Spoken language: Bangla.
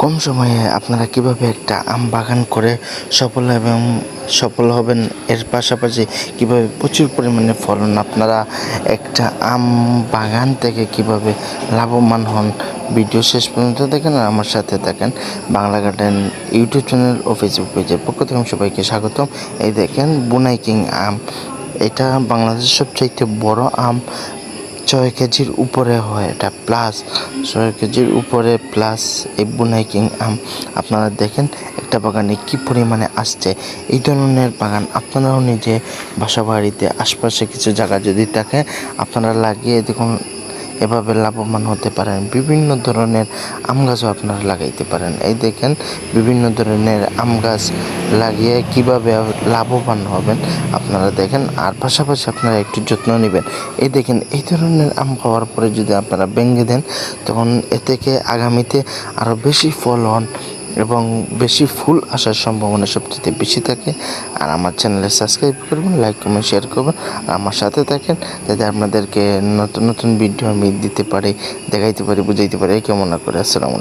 কম সময়ে আপনারা কীভাবে একটা আম বাগান করে সফল এবং সফল হবেন? এর পাশাপাশি কীভাবে প্রচুর পরিমাণে ফলন আপনারা একটা আম বাগান থেকে কীভাবে লাভবান হন? ভিডিও শেষ পর্যন্ত দেখেন আর আমার সাথে থাকেন বাংলা গার্ডেন ইউটিউব চ্যানেল ও ফেসবুক পেজের পক্ষ থেকে সবাইকে স্বাগতম। এই দেখেন বুনাইকিং আম। এটা বাংলাদেশের সবচাইতে বড় আম। ছয় কেজির উপরে হয়। এটা প্লাস ছয় কেজির উপরে প্লাস এই বুনাই কিং আম। আপনারা দেখেন একটা বাগানে কি পরিমাণে আসছে। এই ধরনের বাগান আপনারাও নিজে বাসা বাড়িতে আশপাশে কিছু জায়গা যদি থাকে আপনারা লাগিয়ে দেখুন এভাবে লাভবান হতে পারেন। বিভিন্ন ধরনের আম গাছও আপনারা লাগাইতে পারেন। এই দেখেন, বিভিন্ন ধরনের আম গাছ লাগিয়ে কীভাবে লাভবান হবেন আপনারা দেখেন। আর পাশাপাশি আপনারা একটু যত্ন নেবেন। এই দেখেন, এই ধরনের আম খাওয়ার পরে যদি আপনারা ভেঙে দেন, তখন এ থেকে আগামীতে আরও বেশি ফলন এবং বেশি ফুল আসার সম্ভাবনা সবচেয়ে বেশি থাকে। আর আমার চ্যানেলে সাবস্ক্রাইব করবেন, লাইক, কমেন্ট শেয়ার করবেন, আর আমার সাথে থাকেন যাতে আপনাদেরকে নতুন নতুন ভিডিও আমি দিতে পারি, দেখাইতে পারি, বুঝাইতে পারি। কেমন না করে, আসসালামু